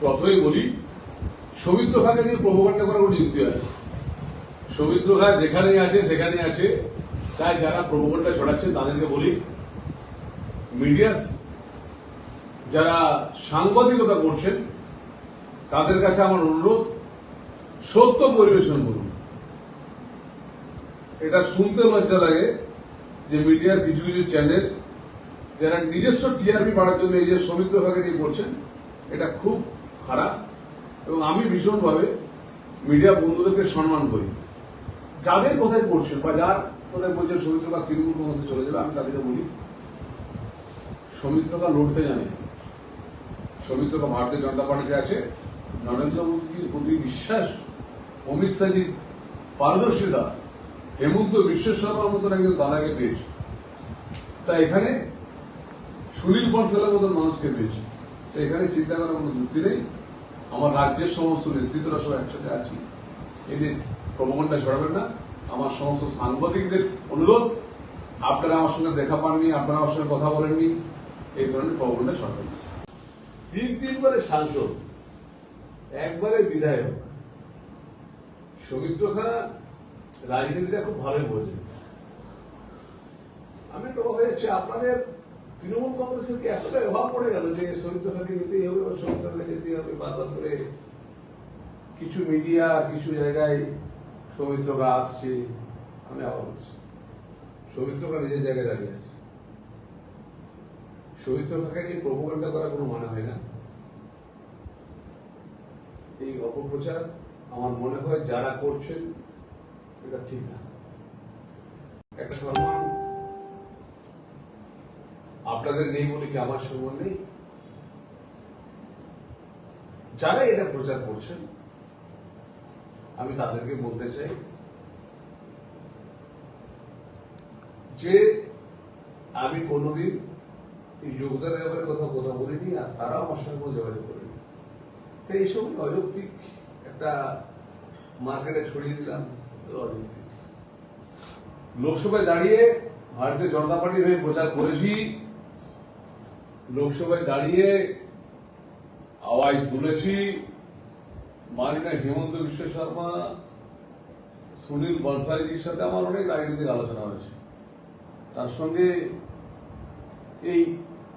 প্রথমেই বলি, সৌমিত্র খাকে নিয়ে প্রভোকান্ডা করার কোনো যুক্তি আছে? সৌমিত্র খা যেখানেই আছে, সেখানেই আছে। তাই যারা প্রভোকান্ডা ছড়াচ্ছে, তাদেরকে বলি মিডিয়া যারা সাংবাদিকতা করছেন, তাদের কাছে আমার অনুরোধ, সত্য পরিবেশন করুন। এটা শুনতে লজ্জা লাগে যে মিডিয়ার কিছু কিছু চ্যানেল যারা নিজস্ব টিআরপি বাড়ার জন্য এই যে সৌমিত্র খাকে নিয়ে করছেন এটা খুব খারাপ এবং আমি ভীষণভাবে মিডিয়া বন্ধুদেরকে সম্মান করি। যাদের কোথায় করছেন বা যার কোথায় বলছেন সৌমিত্র খান তৃণমূল কংগ্রেসে চলে যাবে, আমি তাদেরকে বলি, সৌমিত্র লড়তে জানে। সৌমিত্র খান ভারতীয় জনতা পার্টিতে আছে। নরেন্দ্র মোদীর প্রতি বিশ্বাস, অমিত শাহজির পারদর্শিতা, হেমন্ত বিশ্ব শর্মার মতন একজন দাদাকে পেয়েছে। তা এখানে সুনীল বনসালের মতন মানুষকে পেয়েছে। তো এখানে চিন্তা করার কোনো যুক্তি নেই। আমার রাজ্যের সমস্ত নেতৃত্বরা সব একসাথে আছি। এদের প্রবন্ধটা ছড়াবেন না। আমার সমস্ত সাংবাদিকদের অনুরোধ, আপনারা আমার সঙ্গে দেখা পাননি, আপনারা আমার সঙ্গে কথা বলেননি, এই ধরনের প্রবন্ধটা ছড়াবেন না। তিন তিনবারে সাংসদ, একবারে বিধায়ক। সৌমিত্র খানা রাজনীতিটা খুব ভালোই বোঝে। আমি তো হয়েছে আপনাদের তৃণমূল কংগ্রেসের কি এতটা অভাব পড়ে গেল যে সৌমিত্র খানকে নিতেই হবে বা সৌমিত্র যেতেই হবে? বারবার করে কিছু মিডিয়া কিছু জায়গায় সৌমিত্রকা আসছে, আমি আবার বলছি সৌমিত্রকা নিজের জায়গায় দাঁড়িয়ে আছে। সৌমিত্রকাকে নিয়ে প্রোপাগান্ডা করার কোনো মানে হয় না। এই অপপ্রচার আমার মনে হয় যারা করছেন, এটা ঠিক না। একটা সম্মান আপনাদের নেই বলে কি আমার সম্মান নেই? যারা এটা প্রচার করছেন, আমি তাদেরকে বলতে চাই যে আমি কোনোদিন এই যোগদানের ব্যাপারে কথা কথা বলিনি আর তারাও আমার সঙ্গে যোগাযোগ করেনি। তো এইসব অযৌক্তিক একটা মার্কেটে ছড়িয়ে দিলাম অযৌক্তিক। লোকসভায় দাঁড়িয়ে ভারতীয় জনতা পার্টির হয়ে প্রচার করেছি লোকসভায় দাঁড়িয়ে আওয়াজ তুলেছি মাননীয় হেমন্ত বিশ্ব শর্মা, সুনীল বনসালীজির সাথে আমার অনেক রাজনৈতিক আলোচনা হয়েছে। তার সঙ্গে এই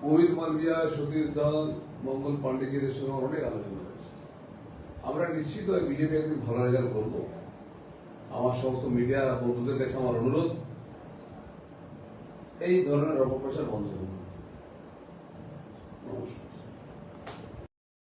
অমিত মালবিয়া, সতীশ দল মঙ্গল পাণ্ডেজিদের সঙ্গে অনেক আলোচনা হয়েছে। আমরা নিশ্চিত বিজেপি একদিন ভালো রেজাল্ট করব। আমার সমস্ত মিডিয়া বন্ধুদের কাছে আমার অনুরোধ, এই ধরনের অপপ্রচার বন্ধ করুন।